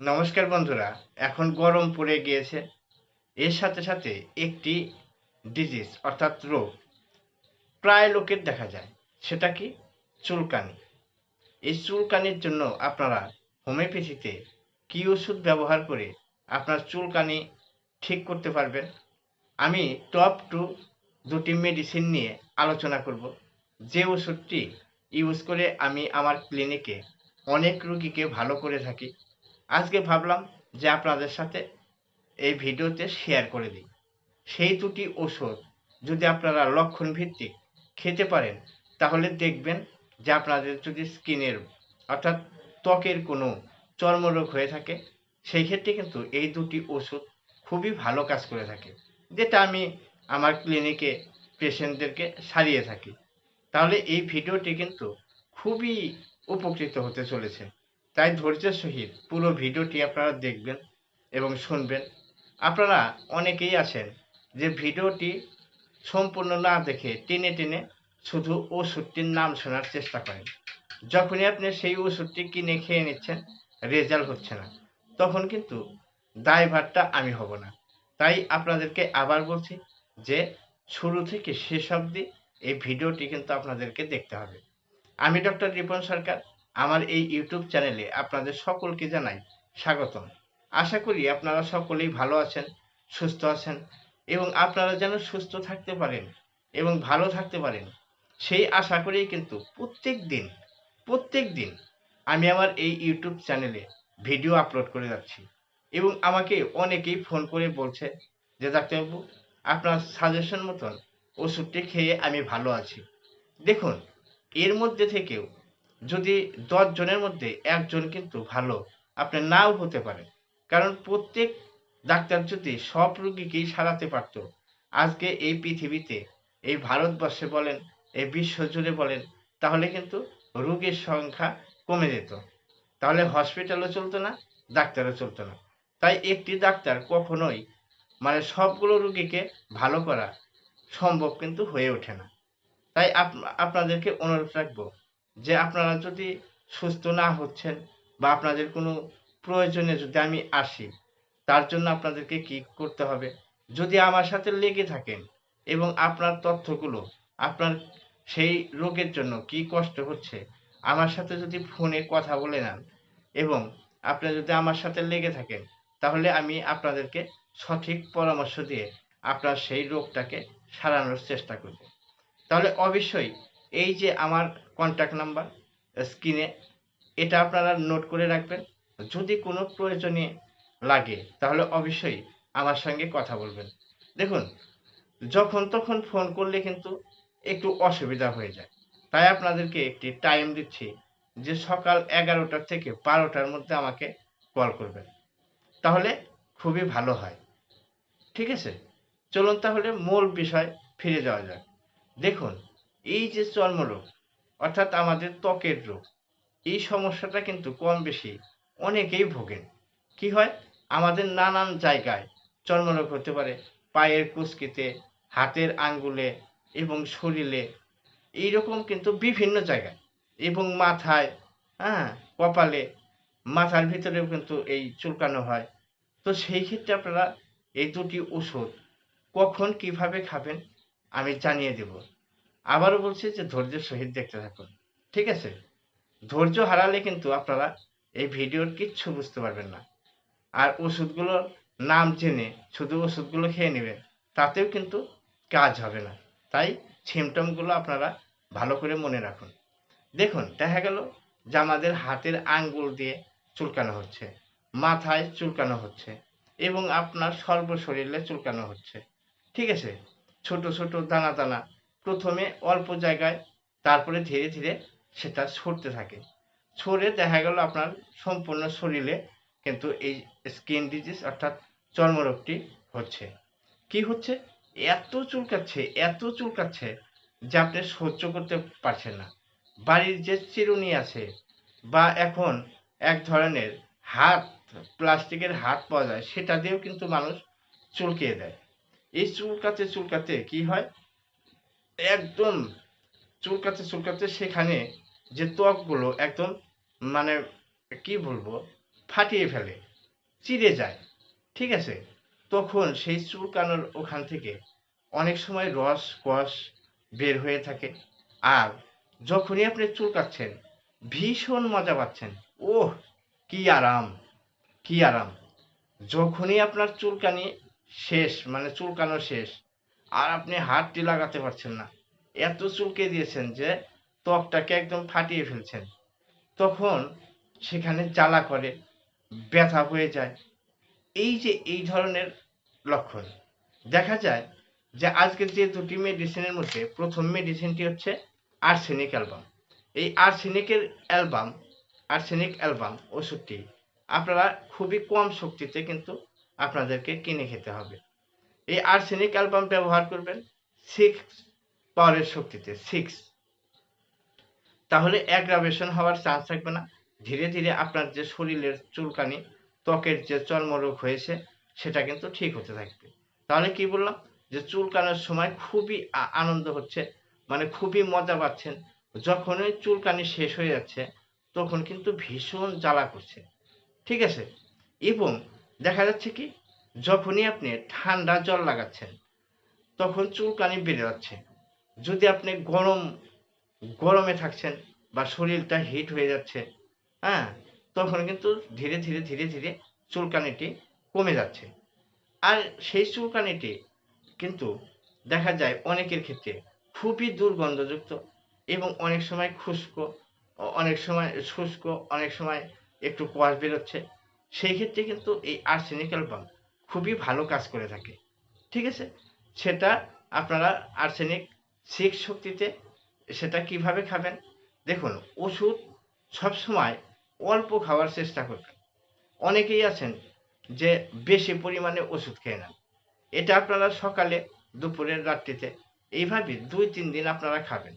নমস্কার বন্ধুরা, এখন গরম পড়ে গিয়েছে। এর সাথে সাথে একটি ডিজিজ অর্থাৎ রোগ, প্রায় লোকের দেখা যায়। সেটা কি? চুলকানি। এই চুলকানির জন্য আপনারা হোমিওপ্যাথিতে কি ওষুধ ব্যবহার করে আপনার চুলকানি ঠিক করতে পারবেন? আমি টপ টু দুটি মেডিসিন নিয়ে আলোচনা করব। যে ওষুধটি ইউজ করে আমি আমার ক্লিনিকে অনেক রুগীকে ভালো করে থাকি। আজকে ভাবলাম যে আপনাদের সাথে এই ভিডিওতে শেয়ার করে দিই। সেই দুটি ওষুধ যদি আপনারা লক্ষণ ভিত্তিক খেতে পারেন, তাহলে দেখবেন যে আপনাদের যদি স্কিনের অর্থাৎ ত্বকের কোনো চর্মরোগ হয়ে থাকে, সেই ক্ষেত্রে কিন্তু এই দুটি ওষুধ খুবই ভালো কাজ করে থাকে, যেটা আমি আমার ক্লিনিকে পেশেন্টদেরকে সারিয়ে থাকি। তাহলে এই ভিডিওটি কিন্তু খুবই উপকৃত হতে চলেছে। তাই ধৈর্যের সহিত পুরো ভিডিওটি আপনারা দেখবেন এবং শুনবেন। আপনারা অনেকেই আছেন যে ভিডিওটি সম্পূর্ণ না দেখে টেনে টেনে শুধু ওষুধটির নাম শোনার চেষ্টা করেন। যখনই আপনি সেই ওষুধটি কিনে খেয়ে নিচ্ছেন, রেজাল্ট হচ্ছে না। তখন কিন্তু দায়ভারটা আমি হব না। তাই আপনাদেরকে আবার বলছি যে শুরু থেকে শেষ অবধি এই ভিডিওটি কিন্তু আপনাদেরকে দেখতে হবে। আমি ডক্টর রিপন সরকার আমার এই ইউটিউব চ্যানেলে আপনাদের সকলকে জানাই স্বাগতম। আশা করি আপনারা সকলেই ভালো আছেন, সুস্থ আছেন এবং আপনারা যেন সুস্থ থাকতে পারেন এবং ভালো থাকতে পারেন, সেই আশা করেই কিন্তু প্রত্যেক দিন প্রত্যেক দিন আমি আমার এই ইউটিউব চ্যানেলে ভিডিও আপলোড করে যাচ্ছি এবং আমাকে অনেকেই ফোন করে বলছে যে ডাক্তারবাবু আপনার সাজেশন মতন ওষুধটি খেয়ে আমি ভালো আছি। দেখুন, এর মধ্যে থেকেও যদি দশ জনের মধ্যে একজন কিন্তু ভালো আপনি নাও হতে পারেন কারণ প্রত্যেক ডাক্তার যদি সব রুগীকেই সারাতে পারতো, আজকে এই পৃথিবীতে, এই ভারতবর্ষে বলেন, এই বিশ্ব জুড়ে বলেন, তাহলে কিন্তু রোগীর সংখ্যা কমে যেত। তাহলে হসপিটালও চলতো না, ডাক্তারও চলতো না। তাই একটি ডাক্তার কখনোই মানে সবগুলো রুগীকে ভালো করা সম্ভব কিন্তু হয়ে ওঠে না। তাই আপনাদেরকে অনুরোধ রাখব যে আপনারা যদি সুস্থ না হচ্ছেন বা আপনাদের কোনো প্রয়োজনে যদি আমি আসি, তার জন্য আপনাদেরকে কি করতে হবে? যদি আমার সাথে লেগে থাকেন এবং আপনার তথ্যগুলো, আপনার সেই রোগের জন্য কি কষ্ট হচ্ছে, আমার সাথে যদি ফোনে কথা বলে নেন এবং আপনি যদি আমার সাথে লেগে থাকেন, তাহলে আমি আপনাদেরকে সঠিক পরামর্শ দিয়ে আপনার সেই রোগটাকে সারানোর চেষ্টা করব। তাহলে অবশ্যই এই যে আমার কন্ট্যাক্ট নাম্বার স্ক্রিনে এটা আপনারা নোট করে রাখবেন। যদি কোনো প্রয়োজনে লাগে, তাহলে অবশ্যই আমার সঙ্গে কথা বলবেন। দেখুন, যখন তখন ফোন করলে কিন্তু একটু অসুবিধা হয়ে যায়। তাই আপনাদেরকে একটি টাইম দিচ্ছি যে সকাল এগারোটার থেকে বারোটার মধ্যে আমাকে কল করবেন। তাহলে খুবই ভালো হয়। ঠিক আছে? চলুন তাহলে মূল বিষয় ফিরে যাওয়া যাক। দেখুন, এই যে চর্মরোগ অর্থাৎ আমাদের ত্বকের রোগ। এই সমস্যাটা কিন্তু কম বেশি অনেকেই ভোগেন। কি হয়? আমাদের নানান জায়গায় চর্মরোগ হতে পারে, পায়ের কুচকিতে, হাতের আঙ্গুলে এবং শরীরে। এইরকম কিন্তু বিভিন্ন জায়গায়। এবং মাথায় হ্যাঁ কপালে, মাথার ভিতরেও কিন্তু এই চুলকানো হয়। তো সেই ক্ষেত্রে আপনারা এই দুটি ওষুধ কখন কীভাবে খাবেন আমি জানিয়ে দেব। আবারও বলছি যে ধৈর্যের সহিত দেখতে থাকুন। ঠিক আছে? ধৈর্য হারালে কিন্তু আপনারা এই ভিডিওর কিচ্ছু বুঝতে পারবেন না। আর ওষুধগুলোর নাম জেনে শুধু ওষুধগুলো খেয়ে নেবেন, তাতেও কিন্তু কাজ হবে না। তাই সিমটমগুলো আপনারা ভালো করে মনে রাখুন। দেখুন, দেখা গেল যে আমাদের হাতের আঙ্গুল দিয়ে চুলকানো হচ্ছে, মাথায় চুলকানো হচ্ছে এবং আপনার সর্বশরীরে চুলকানো হচ্ছে। ঠিক আছে? ছোট ছোট দানা দানা প্রথমে অল্প জায়গায়, তারপরে ধীরে ধীরে সেটা ছড়তে থাকে। ছড়ে দেখা গেল আপনার সম্পূর্ণ শরীরে কিন্তু এই স্কিন ডিজিজ অর্থাৎ চর্মরোগটি হচ্ছে। কি হচ্ছে? এত চুলকাচ্ছে এত চুলকাচ্ছে যে আপনি সহ্য করতে পারছেন না। বাড়ির যে চিরুনি আছে বা এখন এক ধরনের হাত, প্লাস্টিকের হাত পাওয়া যায়, সেটা দিয়েও কিন্তু মানুষ চুলকিয়ে দেয়। এই চুলকাতে চুলকাতে কি হয়? একদম চুলকাতে চুলকাতে সেখানে যে ত্বকগুলো একদম মানে কি বলব, ফাটিয়ে ফেলে চিড়ে যায়, ঠিক আছে? তখন সেই চুলকানোর ওখান থেকে অনেক সময় রস কষ বের হয়ে থাকে। আর যখনই আপনি চুলকাচ্ছেন, ভীষণ মজা পাচ্ছেন। ওহ, কি আরাম কি আরাম। যখনই আপনার চুলকানি শেষ মানে চুলকানো শেষ আর আপনি হাতটি লাগাতে পারছেন না। এত চুলকে দিয়েছেন যে ত্বকটাকে একদম ফাটিয়ে ফেলছেন। তখন সেখানে জ্বালা করে, ব্যথা হয়ে যায়। এই যে, এই ধরনের লক্ষণ। দেখা যায় যে আজকের যে দুটি মেডিসিনের মধ্যে প্রথম মেডিসিনটি হচ্ছে আর্সেনিক অ্যালবাম এই আর্সেনিকের অ্যালবাম আর্সেনিক অ্যালবাম ওষুধটি আপনারা খুবই কম শক্তিতে কিন্তু আপনাদেরকে কিনে খেতে হবে। এই আর্সেনিক অ্যালবাম ব্যবহার করবেন সিক্স পাওয়ারের শক্তিতে সিক্স তাহলে অ্যাগ্রাভেশন হওয়ার চান্স থাকবে না। ধীরে ধীরে আপনার যে শরীরের চুলকানি, ত্বকের যে চর্মরোগ হয়েছে, সেটা কিন্তু ঠিক হতে থাকবে। তাহলে কি বললাম? যে চুলকানোর সময় খুবই আনন্দ হচ্ছে মানে খুবই মজা পাচ্ছেন। যখনই চুলকানি শেষ হয়ে যাচ্ছে, তখন কিন্তু ভীষণ জ্বালা করছে। ঠিক আছে? এবং দেখা যাচ্ছে কি? যখনই আপনি ঠান্ডা জল লাগাচ্ছেন, তখন চুলকানি বেড়ে যাচ্ছে। যদি আপনি গরম, গরমে থাকছেন বা শরীরটা হিট হয়ে যাচ্ছে হ্যাঁ তখন কিন্তু ধীরে ধীরে ধীরে ধীরে চুলকানিটি কমে যাচ্ছে। আর সেই চুলকানিটি কিন্তু দেখা যায় অনেকের ক্ষেত্রে খুবই দুর্গন্ধযুক্ত এবং অনেক সময় খুস্কো অনেক সময় শুষ্ক, অনেক সময় একটু কোয়াশ বেরোচ্ছে। সেই ক্ষেত্রে কিন্তু এই আর্সেনিক অ্যালবাম খুবই ভালো কাজ করে থাকে। ঠিক আছে? সেটা আপনারা আর্সেনিক সিক্স শক্তিতে সেটা কীভাবে খাবেন? দেখুন, ওষুধ সবসময় অল্প খাওয়ার চেষ্টা করবেন। অনেকেই আছেন যে বেশি পরিমাণে ওষুধ খেয়ে নেন। এটা আপনারা সকালে, দুপুরের রাত্রিতে এইভাবে দুই, তিন দিন আপনারা খাবেন।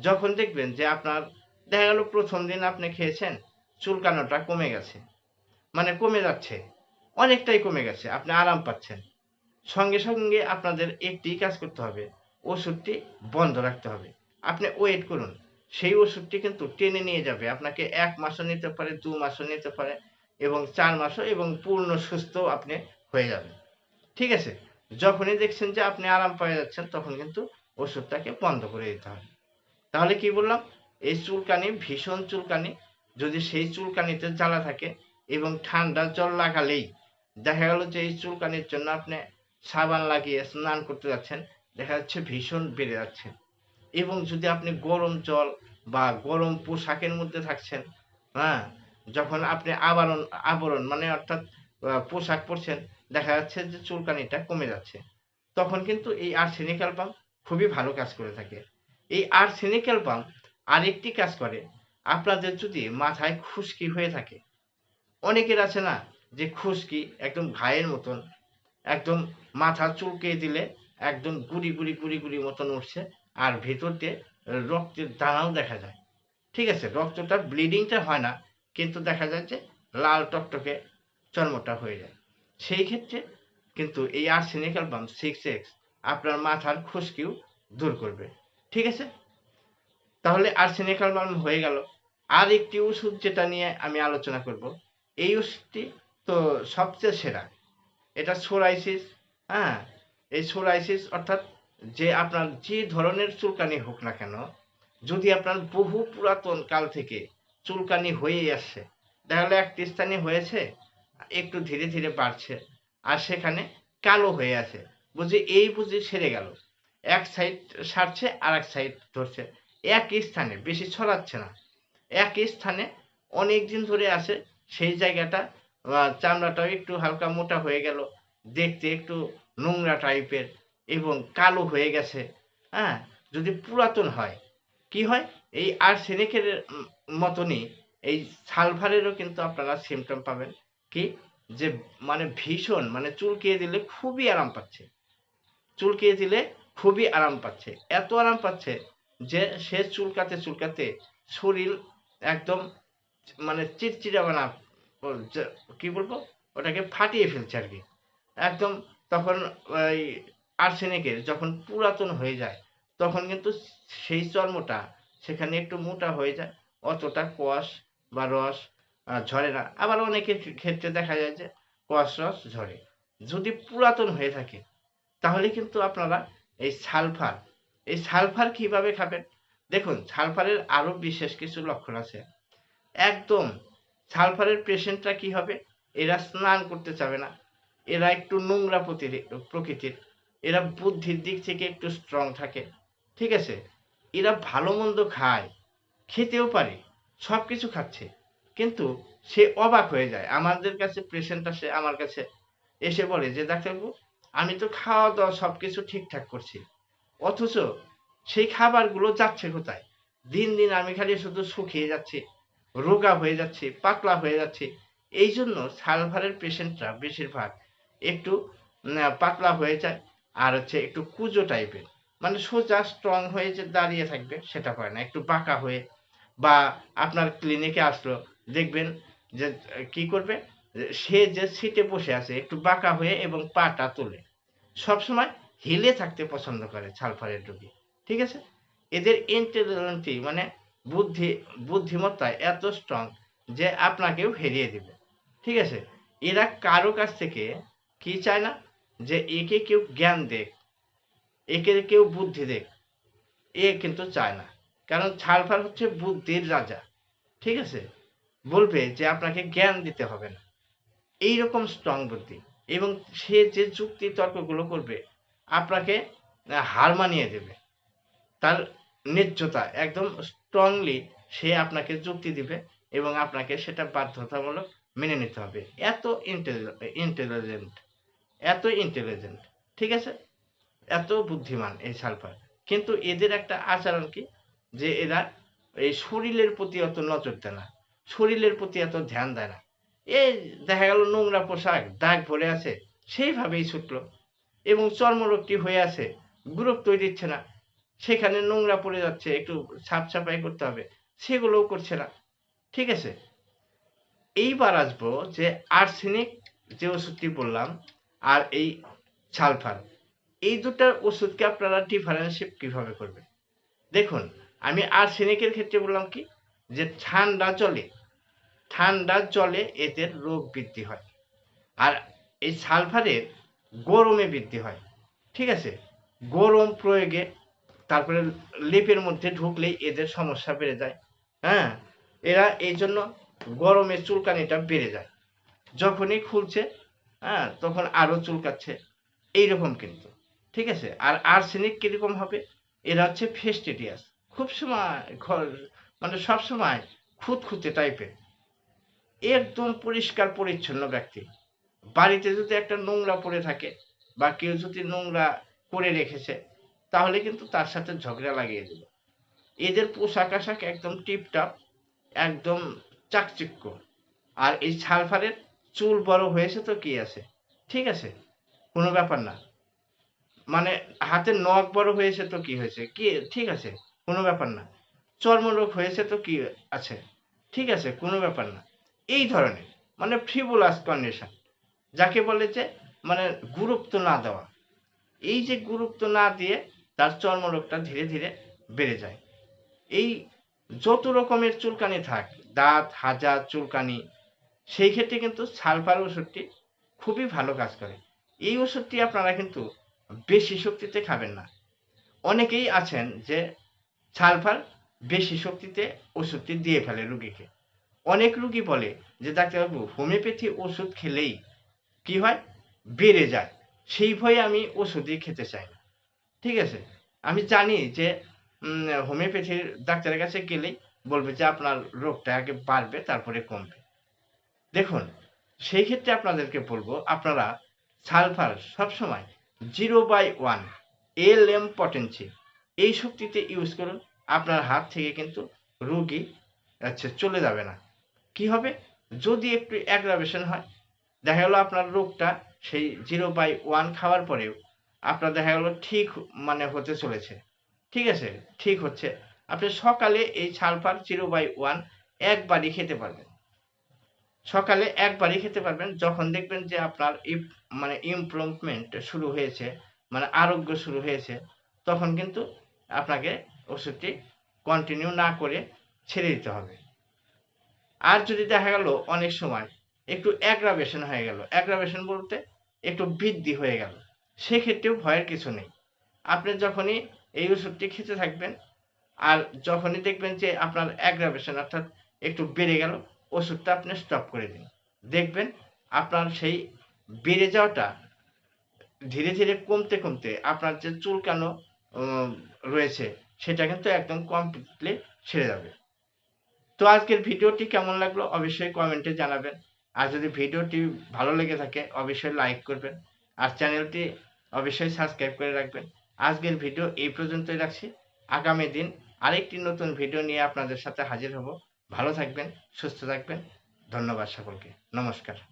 যখন দেখবেন যে আপনার, দেখা গেল প্রথম দিন আপনি খেয়েছেন, চুলকানোটা কমে গেছে। মানে কমে যাচ্ছে। অনেকটাই কমে গেছে, আপনি আরাম পাচ্ছেন। সঙ্গে সঙ্গে আপনাদের একটি কাজ করতে হবে, ওষুধটি বন্ধ রাখতে হবে। আপনি ওয়েট করুন, সেই ওষুধটি কিন্তু টেনে নিয়ে যাবে। আপনাকে এক মাসও নিতে পারে, দু মাসও নিতে পারে, এবং চার মাসও এবং পূর্ণ সুস্থ আপনি হয়ে যাবেন। ঠিক আছে? যখনই দেখছেন যে আপনি আরাম পেয়ে যাচ্ছেন, তখন কিন্তু ওষুধটাকে বন্ধ করে দিতে হবে। তাহলে কি বললাম? এই চুলকানি ভীষণ চুলকানি, যদি সেই চুলকানিতে জ্বালা থাকে এবং ঠান্ডা জল লাগালেই দেখা গেল যে এই চুলকানির জন্য আপনি সাবান লাগিয়ে স্নান করতে যাচ্ছেন, দেখা যাচ্ছে ভীষণ বেড়ে যাচ্ছে। এবং যদি আপনি গরম জল বা গরম পোশাকের মধ্যে থাকছেন হ্যাঁ যখন আপনি আবরণ আবরণ মানে অর্থাৎ পোশাক পরছেন, দেখা যাচ্ছে যে চুলকানিটা কমে যাচ্ছে। তখন কিন্তু এই আর্সেনিক অ্যালবাম খুবই ভালো কাজ করে থাকে। এই আর্সেনিক অ্যালবাম আরেকটি কাজ করে, আপনাদের যদি মাথায় খুশকি হয়ে থাকে, অনেকের আছে না যে খুশকি একদম ঘায়ের মতন, একদম মাথা চুলকে দিলে একদম গুড়ি গুড়ি গুড়ি গুড়ি মতন উঠছে আর ভেতর দিয়ে রক্তের দানাও দেখা যায়। ঠিক আছে, রক্তটা ব্লিডিংটা হয় না, কিন্তু দেখা যায় যে লাল টকটকে চর্মটা হয়ে যায়। সেই ক্ষেত্রে কিন্তু এই আর্সেনিক অ্যালবাম সিক্স এক্স আপনার মাথার খুশকিও দূর করবে। ঠিক আছে? তাহলে আর্সেনিক অ্যালবাম হয়ে গেল। আর একটি ওষুধ যেটা নিয়ে আমি আলোচনা করব, এই ওষুধটি তো সবচেয়ে সেরা। এটা সোরাইসিস হ্যাঁ? এই সোরাইসিস অর্থাৎ যে আপনার যে ধরনের চুলকানি হোক না কেন, যদি আপনার বহু পুরাতন কাল থেকে চুলকানি হয়েই আসছে তাহলে একটি স্থানে হয়েছে, একটু ধীরে ধীরে বাড়ছে, আর সেখানে কালো হয়ে আছে। বুঝি এই বুঝি সেরে গেল। এক সাইড সারছে আর এক সাইড ধরছে। একই স্থানে, বেশি ছড়াচ্ছে না। একই স্থানে অনেক দিন ধরে আছে সেই জায়গাটা চামড়াটাও একটু হালকা মোটা হয়ে গেল, দেখতে একটু নোংরা টাইপের এবং কালো হয়ে গেছে হ্যাঁ? যদি পুরাতন হয়, কি হয়? এই আর্সেনিকের মতনই এই সালফারেরও কিন্তু আপনারা সিমটম পাবেন। কি? যে মানে ভীষণ মানে চুলকিয়ে দিলে খুবই আরাম পাচ্ছে। চুলকিয়ে দিলে খুবই আরাম পাচ্ছে। এত আরাম পাচ্ছে যে, সে চুলকাতে চুলকাতে শরীর একদম মানে চিরচিরা বানা কি বলব? ওটাকে ফাটিয়ে ফেলছে আর কি। একদম তখন ওই আর্সেনিকের যখন পুরাতন হয়ে যায়, তখন কিন্তু সেই চর্মটা সেখানে একটু মোটা হয়ে যায়, অতটা কোয়াশ বা রস ঝরে না। আবার অনেকের ক্ষেত্রে দেখা যায় যে কসরস ঝরে। যদি পুরাতন হয়ে থাকে, তাহলে কিন্তু আপনারা এই সালফার এই সালফার কীভাবে খাবেন? দেখুন, সালফারের আরও বিশেষ কিছু লক্ষণ আছে। একদম সালফারের পেশেন্টরা কি হবে? এরা স্নান করতে চাবে না। এরা একটু নোংরা প্রকৃতির। এরা বুদ্ধির দিক থেকে একটু স্ট্রং থাকে। ঠিক আছে? এরা ভালো মন্দ খায়, খেতেও পারে সব কিছু খাচ্ছে। কিন্তু সে অবাক হয়ে যায়। আমাদের কাছে পেশেন্ট আসে, আমার কাছে এসে বলে যে, ডাক্তারবাবু, আমি তো খাওয়া দাওয়া সব কিছু ঠিকঠাক করছি। অথচ সেই খাবারগুলো যাচ্ছে কোথায়? দিন দিন আমি খালি শুধু শুকিয়ে যাচ্ছি। রোগা হয়ে যাচ্ছে, পাতলা হয়ে যাচ্ছে এই জন্য সালভারের পেশেন্টরা বেশিরভাগ একটু পাতলা হয়ে যায় আর হচ্ছে একটু কুজো টাইপের। মানে সোজা স্ট্রং হয়ে যে দাঁড়িয়ে থাকবে সেটা হয় না, একটু বাঁকা হয়ে বা আপনার ক্লিনিকে আসলো, দেখবেন যে, কি করবে? সে যে সিটে বসে আছে, একটু বাঁকা হয়ে এবং পাটা তোলে। সবসময় হিলে থাকতে পছন্দ করে সালফারের রোগী, ঠিক আছে? এদের ইন্টেলিজেন্সি মানে বুদ্ধি, বুদ্ধিমত্তা এত স্ট্রং যে আপনাকেও হেরিয়ে দিবে। ঠিক আছে? এরা কারও কাছ থেকে কি চায় না? যে একে কেউ জ্ঞান দেখ, একে কেউ বুদ্ধি দেখ, এ কিন্তু চায় না। কারণ ছালফার হচ্ছে বুদ্ধির রাজা। ঠিক আছে? বলবে যে আপনাকে জ্ঞান দিতে হবে না। এই রকম স্ট্রং বুদ্ধি। এবং সে যে যুক্তি তর্কগুলো করবে, আপনাকে হার মানিয়ে দেবে। তার ন্যায্যতা, একদম স্ট্রংলি সে আপনাকে যুক্তি দিবে এবং আপনাকে সেটা বাধ্যতামূলক মেনে নিতে হবে। এত ইন্টেলিজেন্ট এত ইন্টেলিজেন্ট ঠিক আছে? এত বুদ্ধিমান এই সালফার কিন্তু এদের একটা আচরণ কি? যে এরা এই শরীরের প্রতি অত নজর দেয় না, শরীরের প্রতি এত ধ্যান দেয় না। এই দেখা গেল নোংরা পোশাক, দাগ ভরে আছে, সেইভাবেই ছুটলো এবং চর্মরোগটি হয়ে আছে গ্রুপ তৈরি দিচ্ছে না। সেখানে নোংরা পড়ে যাচ্ছে, একটু সাফ সাফাই করতে হবে, সেগুলোও করছে না। ঠিক আছে? এইবার আসব যে আর্সেনিক যে ওষুধটি বললাম আর এই সালফার, এই দুটার ওষুধকে আপনারা ডিফারেন্সিয়েট কীভাবে করবেন? দেখুন, আমি আর্সেনিকের ক্ষেত্রে বললাম কি? যে ঠান্ডা জলে ঠান্ডা জলে এদের রোগ বৃদ্ধি হয় আর এই সালফারের গরমে বৃদ্ধি হয়। ঠিক আছে? গরম প্রয়োগে তারপরে লেপের মধ্যে ঢুকলেই এদের সমস্যা বেড়ে যায়। হ্যাঁ? এরা এই জন্য গরমে চুলকানিটা বেড়ে যায়। যখনই খুলছে হ্যাঁ তখন আরও চুলকাচ্ছে। এইরকম কিন্তু। ঠিক আছে? আর আর্সেনিক কীরকম হবে? এরা হচ্ছে ফেস্টিডিয়াস খুব সময় ঘর মানে সব সময় খুঁতখুঁতে টাইপের একদম পরিষ্কার, পরিচ্ছন্ন ব্যক্তি। বাড়িতে যদি একটা নোংরা পড়ে থাকে বা কেউ যদি নোংরা করে রেখেছে তাহলে কিন্তু তার সাথে ঝগড়া লাগিয়ে দেবে এদের পোশাক আশাক একদম টিপটাপ, একদম চাকচিক্য। আর এই সালফারের চুল বড় হয়েছে তো কি আছে? ঠিক আছে, কোনো ব্যাপার না। মানে হাতের নখ বড় হয়েছে তো কি হয়েছে? কি, ঠিক আছে, কোনো ব্যাপার না। চর্মরোগ হয়েছে তো কি আছে? ঠিক আছে, কোনো ব্যাপার না। এই ধরনের মানে ফ্রিবুলাস কন্ডিশন যাকে বলে যে মানে গুরুত্ব না দেওয়া। এই যে গুরুত্ব না দিয়ে তার চর্মরোগটা ধীরে ধীরে বেড়ে যায়। এই যত রকমের চুলকানি থাক, দাঁত, হাজা, চুলকানি, সেই ক্ষেত্রে কিন্তু সালফার ওষুধটি খুবই ভালো কাজ করে। এই ওষুধটি আপনারা কিন্তু বেশি শক্তিতে খাবেন না। অনেকেই আছেন যে সালফার বেশি শক্তিতে ওষুধটি দিয়ে ফেলে রুগীকে। অনেক রুগী বলে যে, ডাক্তারবাবু, হোমিওপ্যাথি ওষুধ খেলেই কি হয়? বেড়ে যায়। সেই ভয়ে আমি ওষুধই খেতে চাই না। ঠিক আছে। আমি জানি যে হোমিওপ্যাথির ডাক্তারের কাছে গেলেই বলবে যে, আপনার রোগটা আগে বাড়বে, তারপরে কমবে। দেখুন, সেই ক্ষেত্রে আপনাদেরকে বলব, আপনারা সালফার সবসময় zero by one L M potency, এই শক্তিতে ইউজ করুন। আপনার হাত থেকে কিন্তু রোগী আচ্ছা চলে যাবে না। কি হবে? যদি একটু অ্যাগ্রাভেশন হয়, দেখা গেলো আপনার রোগটা সেই জিরো বাই ওয়ান খাওয়ার পরেও আপনার দেখা গেল ঠিক মানে হতে চলেছে। ঠিক আছে? ঠিক হচ্ছে। আপনি সকালে এই সালফার জিরো বাই ওয়ান একবারই খেতে পারবেন। সকালে একবারই খেতে পারবেন। যখন দেখবেন যে আপনার মানে ইমপ্রুভমেন্ট শুরু হয়েছে মানে আরোগ্য শুরু হয়েছে, তখন কিন্তু আপনাকে ওষুধটি কন্টিনিউ না করে ছেড়ে দিতে হবে। আর যদি দেখা গেল অনেক সময় একটু অ্যাগ্রাভেশন হয়ে গেল অ্যাগ্রাভেশন বলতে একটু বৃদ্ধি হয়ে গেল সেক্ষেত্রেও ভয়ের কিছু নেই। আপনি যখনই এই ওষুধটি খেতে থাকবেন আর যখনই দেখবেন যে আপনার অ্যাগ্রাভেশন অর্থাৎ একটু বেড়ে গেল, ওষুধটা আপনি স্টপ করে দিন। দেখবেন আপনার সেই বেড়ে যাওয়াটা ধীরে ধীরে কমতে কমতে আপনার যে চুলকানো রয়েছে সেটা কিন্তু একদম কমপ্লিটলি সেরে যাবে। তো আজকের ভিডিওটি কেমন লাগল অবশ্যই কমেন্টে জানাবেন। আর যদি ভিডিওটি ভালো লেগে থাকে অবশ্যই লাইক করবেন। আর চ্যানেলটি অবশ্যই সাবস্ক্রাইব করে রাখবেন। আজকের ভিডিও এই পর্যন্তই রাখছি। আগামী দিন আরেকটি নতুন ভিডিও নিয়ে আপনাদের সাথে হাজির হব। ভালো থাকবেন, সুস্থ থাকবেন। ধন্যবাদ সকলকে। নমস্কার।